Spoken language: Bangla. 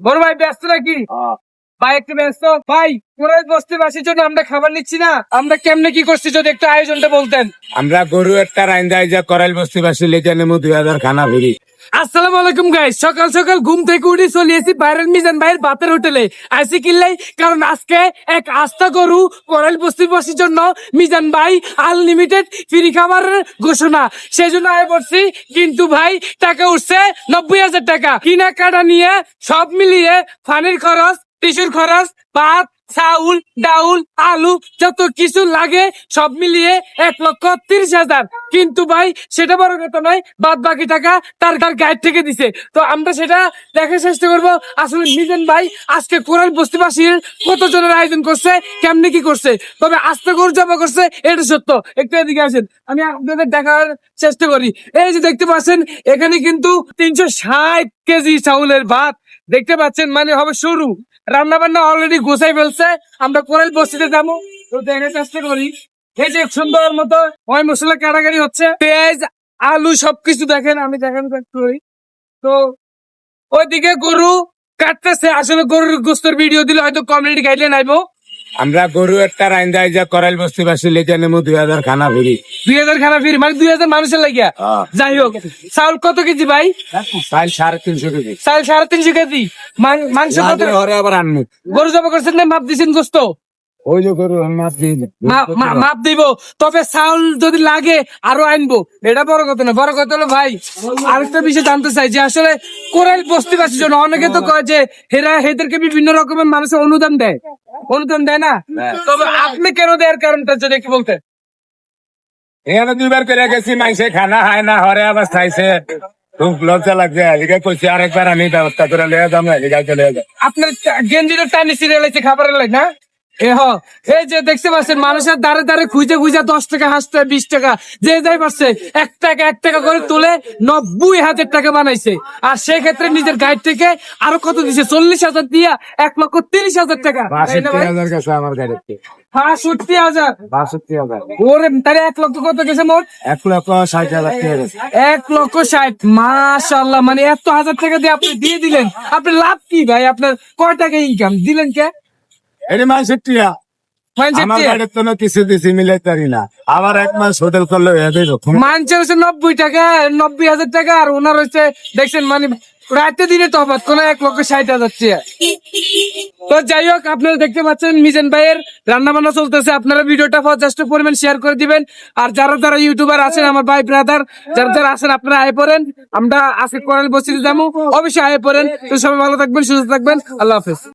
বড় ভাই ব্যস্ত নাকি? ভাই একটু ব্যস্ত। ভাই পুরাই বস্তি বাসির জন্য আমরা খাবার নিচ্ছি না? আমরা কেমনে কি করছি যদি একটু আয়োজনটা বলতেন? আমরা গরু একটা রাইন্দা যা করাইল বস্তিবাসী লেগে নেব দুই হাজার খানা ভরি আসসালামু আলাইকুম গাইস সকাল সকাল ঘুম থেকে উঠে চলে এসেছি বাইরের মিজান ভাইয়ের বাতের হোটেলে। আইসি কিনলাই কারণ আজকে এক আস্থা গরু করাইল বস্তিবাসীর জন্য মিজান ভাই আনলিমিটেড ফ্রি খাবারের ঘোষণা। সেই জন্য আয় পড়ছি কিন্তু ভাই, টাকা উঠছে নব্বই হাজার টাকা। কিনা কাটা নিয়ে সব মিলিয়ে ফানির খরচ টিসুর খরচ ভাত চাউল, ডাউল, আলু, যত কিছু লাগে সব মিলিয়ে এক লক্ষ তিরিশ হাজার। কিন্তু ভাই, সেটা বড় কথা নয় বাদ বাকি টাকা তার তার গাইড থেকে দিছে। তো আমরা সেটা দেখার চেষ্টা করব। আসলে মিজান ভাই, আজকে কোরআন বস্তিবাসীর কত জনের আয়োজন করছে, কেমনে কি করছে? তবে আস্তে করে জমা করছে, এটা সত্য। একটু এদিকে আসেন, আমি আপনাদের দেখার চেষ্টা করি। এই যে দেখতে পাচ্ছেন, এখানে কিন্তু তিনশো ষাট কেজি চাউলের ভাত দেখতে পাচ্ছেন মানে হবে শুরু। রান্না বান্না অলরেডি গোছাই ফেলছে, আমরা কোরাইল বস্তিতে যাব। তো দেখার চেষ্টা করি। এই সুন্দর মতো ওই মশলা কাটাকাটি হচ্ছে। পেঁয়াজ, আলু সবকিছু দেখেন, আমি দেখেন করি। তো ওইদিকে গরু কাটতেছে। আসলে গরুর গোস্তর ভিডিও দিলে হয়তো কমিউনিটি গাইডলাইন আইবো। আমরা গরু একটা রাইন্দাই যা করাইল বস্তিবাসী লেগে নেব দুই হাজার খানা ভরি দুই হাজার খানা ফির মানে দুই হাজার মানুষের লাগিয়া। যাই হোক চাউল কত কেজি ভাই? চাল সাড়ে তিনশো কেজি। চাউল সাড়ে তিনশো কেজি। মাংস কত? ঘরে আবার আনমু। গরু জমা করছেন না মাপ দিছেন গোস্ত? ওই যে গরু মাছ দিয়ে দে। মা- মা- মাপ দিব। তবে চাউল যদি লাগে আরও আনব। এটা বড় কথা না বড় কথা হলো ভাই আরেকটা বিষয় জানতে চাই যে আসলে কোরাইল বস্তিবাসীর জন্য অনেকে তো কয় যে হেরা হেদেরকে বিভিন্ন রকমের মানুষের অনুদান দেয়। অনুদান দেয় না? তবে আপনি কেন দেওয়ার কারণটা যদি কি বলতে এখানে দুইবার করে গেছি মাইসে খানা হয় না হরে আবার খাইছে খুব লজ্জা লাগছে। এদিকে কইছি আরেকবার আমি ব্যবস্থা করে লিয়ে যাব এদিকে চলে যাব আপনার গেঞ্জিটা টানি সিরিয়াল আছে খাবারের লাই না? এই যে দেখতে পাচ্ছেন মানুষের দাঁড়ে দাঁড়ে খুঁজে খুঁজে দশ টাকা হাসতে বিশ টাকা যে যাই পারছে এক টাকা এক টাকা করে তুলে নব্বই হাজার টাকা বানাইছে। আর সেই ক্ষেত্রে নিজের গাইড থেকে আরও কত দিছে? চল্লিশ হাজার দিয়া এক লক্ষ তিরিশ হাজার টাকা। বাষট্টি হাজার বাষট্টি ওরে তাহলে এক লক্ষ কত গেছে মোট? এক লক্ষ ষাট হাজার এক লক্ষ ষাট। মাশাল্লাহ মানে এত হাজার টাকা দিয়ে আপনি দিয়ে দিলেন। আপনার লাভ কি ভাই? আপনার কয় টাকা ইনকাম দিলেন কে? এটি মাসের টিয়া আমার গাড়ির তো কিছু দিছি মিলাই পারি না। আবার এক মাস হোটেল করলে এদের রকম মানছে হচ্ছে নব্বই টাকা নব্বই হাজার টাকা আর ওনার হচ্ছে দেখছেন মানে রাতে দিনে তফাৎ কোন এক লক্ষ ষাট হাজার তো যাই হোক আপনারা দেখতে পাচ্ছেন মিজান ভাইয়ের রান্না বান্না চলতেছে। আপনারা ভিডিওটা যথেষ্ট পরিমাণ শেয়ার করে দিবেন। আর যারা যারা ইউটিউবার আছেন আমার ভাই ব্রাদার যারা যারা আছেন আপনারা আয় পড়েন। আমরা আজকে করাল বসিতে যাব অবশ্যই আয় পড়েন। তো সবাই ভালো থাকবেন সুস্থ থাকবেন। আল্লাহ হাফেজ।